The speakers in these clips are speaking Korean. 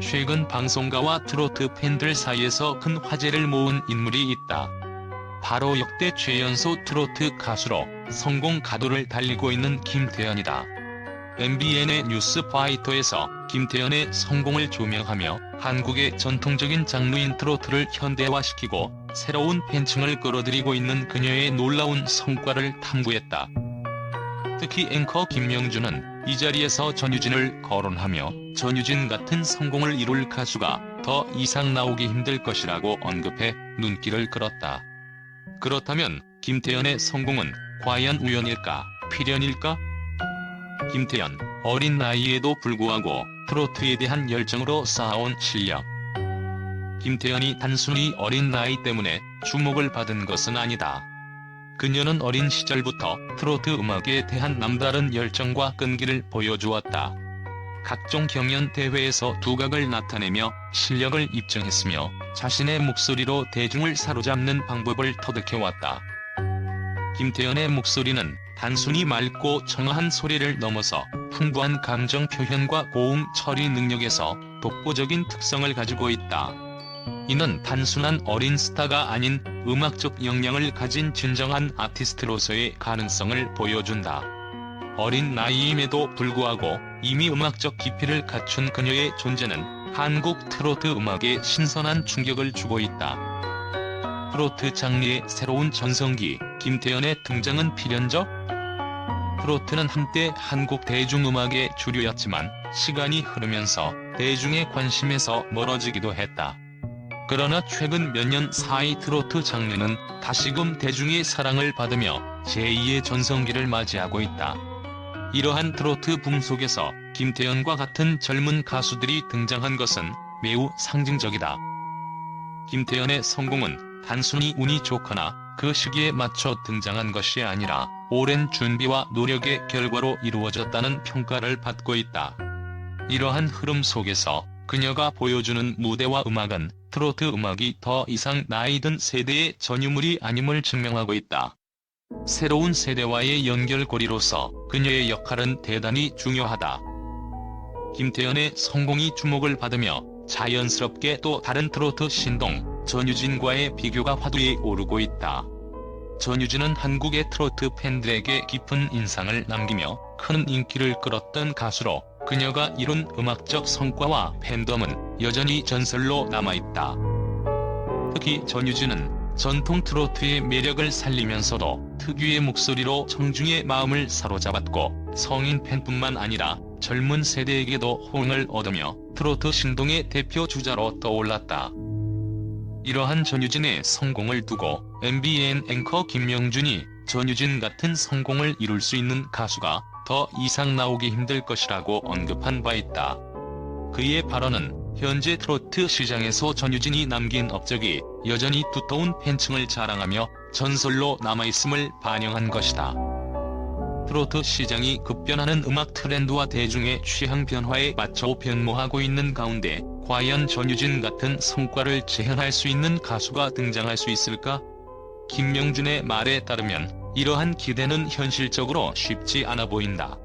최근 방송가와 트로트 팬들 사이에서 큰 화제를 모은 인물이 있다. 바로 역대 최연소 트로트 가수로 성공 가도를 달리고 있는 김태현이다. MBN의 뉴스파이터에서 김태현의 성공을 조명하며 한국의 전통적인 장르인 트로트를 현대화시키고 새로운 팬층을 끌어들이고 있는 그녀의 놀라운 성과를 탐구했다. 특히 앵커 김명준은 이 자리에서 전유진을 거론하며 전유진 같은 성공을 이룰 가수가 더 이상 나오기 힘들 것이라고 언급해 눈길을 끌었다. 그렇다면 김태현의 성공은 과연 우연일까, 필연일까? 김태현, 어린 나이에도 불구하고 트로트에 대한 열정으로 쌓아온 실력. 김태현이 단순히 어린 나이 때문에 주목을 받은 것은 아니다. 그녀는 어린 시절부터 트로트 음악에 대한 남다른 열정과 끈기를 보여주었다. 각종 경연 대회에서 두각을 나타내며 실력을 입증했으며 자신의 목소리로 대중을 사로잡는 방법을 터득해왔다. 김태현의 목소리는 단순히 맑고 청아한 소리를 넘어서 풍부한 감정 표현과 고음 처리 능력에서 독보적인 특성을 가지고 있다. 이는 단순한 어린 스타가 아닌 음악적 역량을 가진 진정한 아티스트로서의 가능성을 보여준다. 어린 나이임에도 불구하고 이미 음악적 깊이를 갖춘 그녀의 존재는 한국 트로트 음악에 신선한 충격을 주고 있다. 트로트 장르의 새로운 전성기, 김태현의 등장은 필연적? 트로트는 한때 한국 대중음악의 주류였지만 시간이 흐르면서 대중의 관심에서 멀어지기도 했다. 그러나 최근 몇 년 사이 트로트 장르는 다시금 대중의 사랑을 받으며 제2의 전성기를 맞이하고 있다. 이러한 트로트 붐 속에서 김태현과 같은 젊은 가수들이 등장한 것은 매우 상징적이다. 김태현의 성공은 단순히 운이 좋거나 그 시기에 맞춰 등장한 것이 아니라 오랜 준비와 노력의 결과로 이루어졌다는 평가를 받고 있다. 이러한 흐름 속에서 그녀가 보여주는 무대와 음악은 트로트 음악이 더 이상 나이 든 세대의 전유물이 아님을 증명하고 있다. 새로운 세대와의 연결고리로서 그녀의 역할은 대단히 중요하다. 김태현의 성공이 주목을 받으며 자연스럽게 또 다른 트로트 신동, 전유진과의 비교가 화두에 오르고 있다. 전유진은 한국의 트로트 팬들에게 깊은 인상을 남기며 큰 인기를 끌었던 가수로 그녀가 이룬 음악적 성과와 팬덤은 여전히 전설로 남아있다. 특히 전유진은 전통 트로트의 매력을 살리면서도 특유의 목소리로 청중의 마음을 사로잡았고 성인 팬뿐만 아니라 젊은 세대에게도 호응을 얻으며 트로트 신동의 대표 주자로 떠올랐다. 이러한 전유진의 성공을 두고 MBN 앵커 김명준이 전유진 같은 성공을 이룰 수 있는 가수가 더 이상 나오기 힘들 것이라고 언급한 바 있다. 그의 발언은 현재 트로트 시장에서 전유진이 남긴 업적이 여전히 두터운 팬층을 자랑하며 전설로 남아있음을 반영한 것이다. 트로트 시장이 급변하는 음악 트렌드와 대중의 취향 변화에 맞춰 변모하고 있는 가운데 과연 전유진 같은 성과를 재현할 수 있는 가수가 등장할 수 있을까? 김명준의 말에 따르면 이러한 기대는 현실적으로 쉽지 않아 보인다.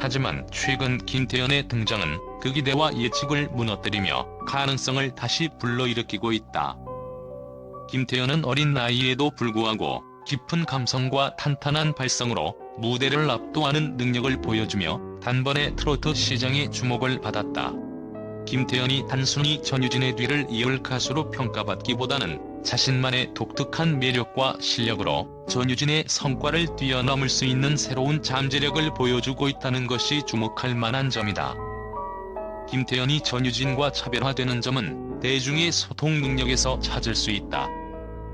하지만 최근 김태현의 등장은 그 기대와 예측을 무너뜨리며 가능성을 다시 불러일으키고 있다. 김태현은 어린 나이에도 불구하고 깊은 감성과 탄탄한 발성으로 무대를 압도하는 능력을 보여주며 단번에 트로트 시장의 주목을 받았다. 김태현이 단순히 전유진의 뒤를 이을 가수로 평가받기보다는 자신만의 독특한 매력과 실력으로 전유진의 성과를 뛰어넘을 수 있는 새로운 잠재력을 보여주고 있다는 것이 주목할 만한 점이다. 김태현이 전유진과 차별화되는 점은 대중의 소통 능력에서 찾을 수 있다.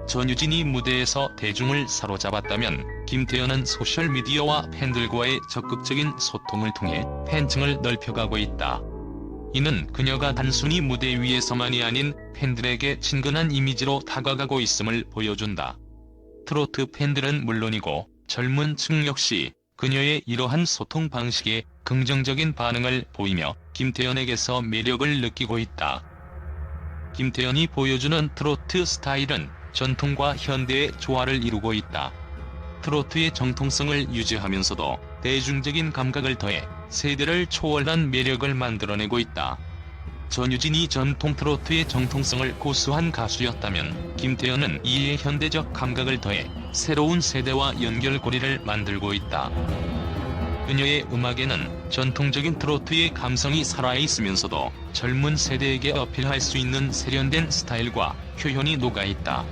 전유진이 무대에서 대중을 사로잡았다면 김태현은 소셜미디어와 팬들과의 적극적인 소통을 통해 팬층을 넓혀가고 있다. 이는 그녀가 단순히 무대 위에서만이 아닌 팬들에게 친근한 이미지로 다가가고 있음을 보여준다. 트로트 팬들은 물론이고 젊은 층 역시 그녀의 이러한 소통 방식에 긍정적인 반응을 보이며 김태현에게서 매력을 느끼고 있다. 김태현이 보여주는 트로트 스타일은 전통과 현대의 조화를 이루고 있다. 트로트의 정통성을 유지하면서도 대중적인 감각을 더해 세대를 초월한 매력을 만들어내고 있다. 전유진이 전통 트로트의 정통성을 고수한 가수였다면 김태현은 이에 현대적 감각을 더해 새로운 세대와 연결고리를 만들고 있다. 그녀의 음악에는 전통적인 트로트의 감성이 살아있으면서도 젊은 세대에게 어필할 수 있는 세련된 스타일과 표현이 녹아있다.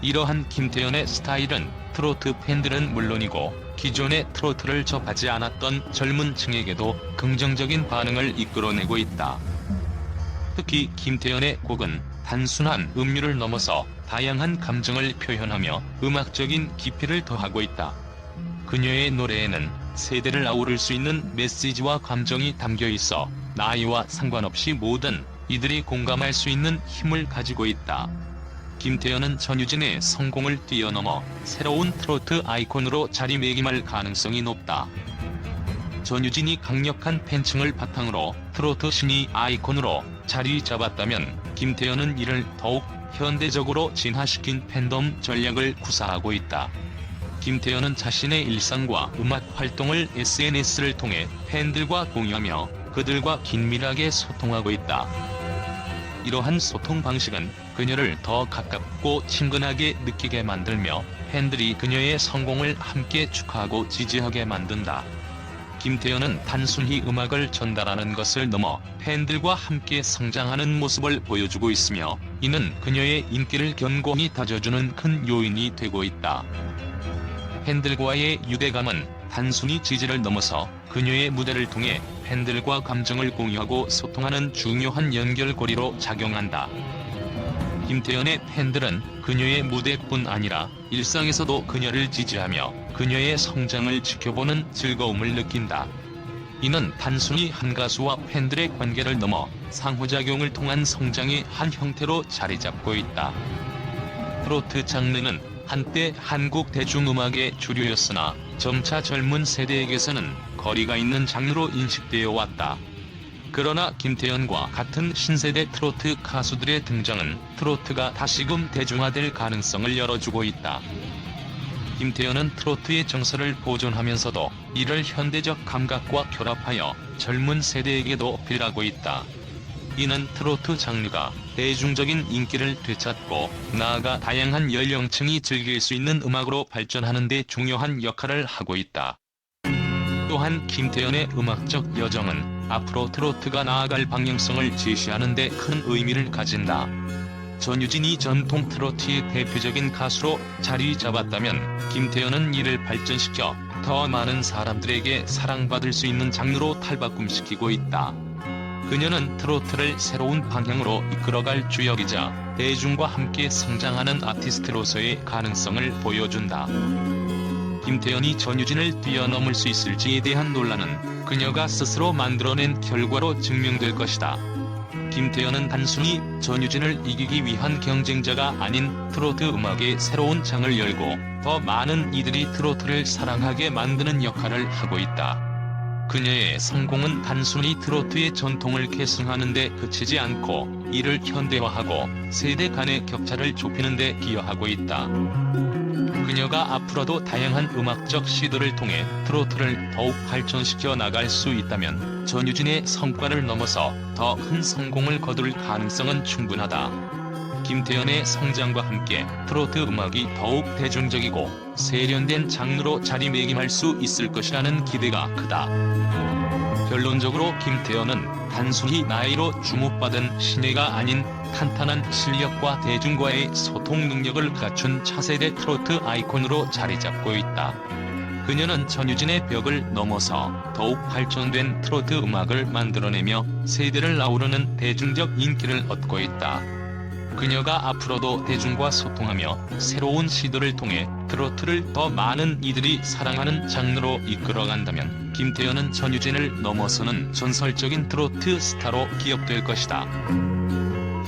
이러한 김태현의 스타일은 트로트 팬들은 물론이고 기존의 트로트를 접하지 않았던 젊은 층에게도 긍정적인 반응을 이끌어내고 있다. 특히 김태현의 곡은 단순한 음률을 넘어서 다양한 감정을 표현하며 음악적인 깊이를 더하고 있다. 그녀의 노래에는 세대를 아우를 수 있는 메시지와 감정이 담겨 있어 나이와 상관없이 모든 이들이 공감할 수 있는 힘을 가지고 있다. 김태현은 전유진의 성공을 뛰어넘어 새로운 트로트 아이콘으로 자리매김할 가능성이 높다. 전유진이 강력한 팬층을 바탕으로 트로트 신이 아이콘으로 자리 잡았다면 김태현은 이를 더욱 현대적으로 진화시킨 팬덤 전략을 구사하고 있다. 김태현은 자신의 일상과 음악 활동을 SNS를 통해 팬들과 공유하며 그들과 긴밀하게 소통하고 있다. 이러한 소통 방식은 그녀를 더 가깝고 친근하게 느끼게 만들며 팬들이 그녀의 성공을 함께 축하하고 지지하게 만든다. 김태현은 단순히 음악을 전달하는 것을 넘어 팬들과 함께 성장하는 모습을 보여주고 있으며 이는 그녀의 인기를 견고히 다져주는 큰 요인이 되고 있다. 팬들과의 유대감은 단순히 지지를 넘어서 그녀의 무대를 통해 팬들과 감정을 공유하고 소통하는 중요한 연결고리로 작용한다. 김태현의 팬들은 그녀의 무대뿐 아니라 일상에서도 그녀를 지지하며 그녀의 성장을 지켜보는 즐거움을 느낀다. 이는 단순히 한 가수와 팬들의 관계를 넘어 상호작용을 통한 성장의 한 형태로 자리 잡고 있다. 트로트 장르는 한때 한국 대중음악의 주류였으나 점차 젊은 세대에게서는 거리가 있는 장르로 인식되어 왔다. 그러나 김태현과 같은 신세대 트로트 가수들의 등장은 트로트가 다시금 대중화될 가능성을 열어주고 있다. 김태현은 트로트의 정서를 보존하면서도 이를 현대적 감각과 결합하여 젊은 세대에게도 어필하고 있다. 이는 트로트 장르가 대중적인 인기를 되찾고 나아가 다양한 연령층이 즐길 수 있는 음악으로 발전하는 데 중요한 역할을 하고 있다. 또한 김태현의 음악적 여정은 앞으로 트로트가 나아갈 방향성을 제시하는 데 큰 의미를 가진다. 전유진이 전통 트로트의 대표적인 가수로 자리 잡았다면 김태현은 이를 발전시켜 더 많은 사람들에게 사랑받을 수 있는 장르로 탈바꿈시키고 있다. 그녀는 트로트를 새로운 방향으로 이끌어갈 주역이자 대중과 함께 성장하는 아티스트로서의 가능성을 보여준다. 김태현이 전유진을 뛰어넘을 수 있을지에 대한 논란은 그녀가 스스로 만들어낸 결과로 증명될 것이다. 김태현은 단순히 전유진을 이기기 위한 경쟁자가 아닌 트로트 음악의 새로운 장을 열고 더 많은 이들이 트로트를 사랑하게 만드는 역할을 하고 있다. 그녀의 성공은 단순히 트로트의 전통을 계승하는 데 그치지 않고 이를 현대화하고 세대 간의 격차를 좁히는 데 기여하고 있다. 그녀가 앞으로도 다양한 음악적 시도를 통해 트로트를 더욱 발전시켜 나갈 수 있다면 전유진의 성과를 넘어서 더 큰 성공을 거둘 가능성은 충분하다. 김태현의 성장과 함께 트로트 음악이 더욱 대중적이고 세련된 장르로 자리매김할 수 있을 것이라는 기대가 크다. 결론적으로 김태현은 단순히 나이로 주목받은 신예가 아닌 탄탄한 실력과 대중과의 소통 능력을 갖춘 차세대 트로트 아이콘으로 자리 잡고 있다. 그녀는 전유진의 벽을 넘어서 더욱 발전된 트로트 음악을 만들어내며 세대를 아우르는 대중적 인기를 얻고 있다. 그녀가 앞으로도 대중과 소통하며 새로운 시도를 통해 트로트를 더 많은 이들이 사랑하는 장르로 이끌어간다면 김태현은 전유진을 넘어서는 전설적인 트로트 스타로 기억될 것이다.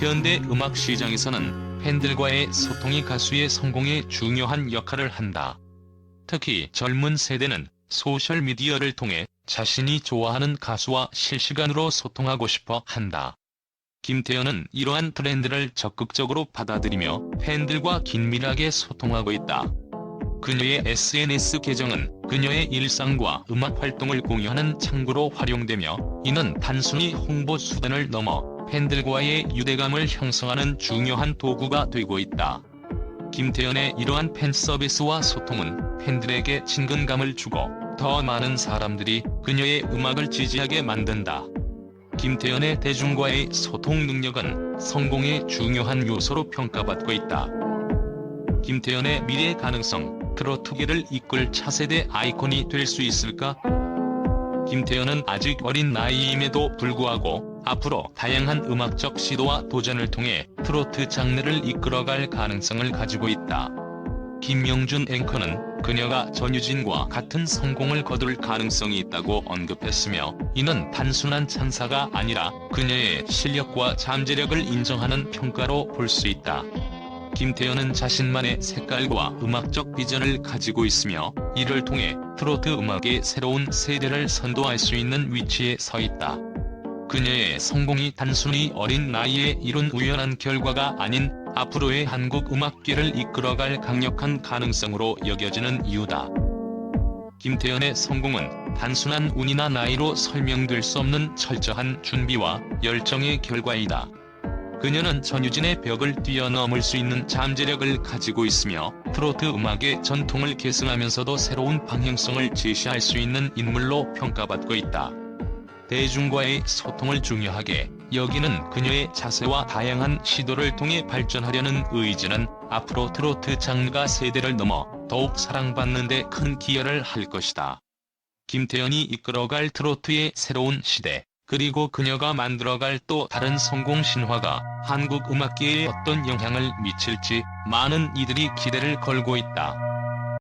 현대 음악 시장에서는 팬들과의 소통이 가수의 성공에 중요한 역할을 한다. 특히 젊은 세대는 소셜미디어를 통해 자신이 좋아하는 가수와 실시간으로 소통하고 싶어 한다. 김태현은 이러한 트렌드를 적극적으로 받아들이며 팬들과 긴밀하게 소통하고 있다. 그녀의 SNS 계정은 그녀의 일상과 음악 활동을 공유하는 창구로 활용되며 이는 단순히 홍보 수단을 넘어 팬들과의 유대감을 형성하는 중요한 도구가 되고 있다. 김태연의 이러한 팬 서비스와 소통은 팬들에게 친근감을 주고 더 많은 사람들이 그녀의 음악을 지지하게 만든다. 김태연의 대중과의 소통 능력은 성공의 중요한 요소로 평가받고 있다. 김태연의 미래 가능성, 트로트계를 이끌 차세대 아이콘이 될 수 있을까? 김태연은 아직 어린 나이임에도 불구하고 앞으로 다양한 음악적 시도와 도전을 통해 트로트 장르를 이끌어갈 가능성을 가지고 있다. 김명준 앵커는 그녀가 전유진과 같은 성공을 거둘 가능성이 있다고 언급했으며 이는 단순한 찬사가 아니라 그녀의 실력과 잠재력을 인정하는 평가로 볼 수 있다. 김태연은 자신만의 색깔과 음악적 비전을 가지고 있으며 이를 통해 트로트 음악의 새로운 세대를 선도할 수 있는 위치에 서 있다. 그녀의 성공이 단순히 어린 나이에 이룬 우연한 결과가 아닌 앞으로의 한국 음악계를 이끌어갈 강력한 가능성으로 여겨지는 이유다. 김태연의 성공은 단순한 운이나 나이로 설명될 수 없는 철저한 준비와 열정의 결과이다. 그녀는 전유진의 벽을 뛰어넘을 수 있는 잠재력을 가지고 있으며 트로트 음악의 전통을 계승하면서도 새로운 방향성을 제시할 수 있는 인물로 평가받고 있다. 대중과의 소통을 중요하게 여기는 그녀의 자세와 다양한 시도를 통해 발전하려는 의지는 앞으로 트로트 장르가 세대를 넘어 더욱 사랑받는 데 큰 기여를 할 것이다. 김태연이 이끌어갈 트로트의 새로운 시대, 그리고 그녀가 만들어갈 또 다른 성공 신화가 한국 음악계에 어떤 영향을 미칠지 많은 이들이 기대를 걸고 있다.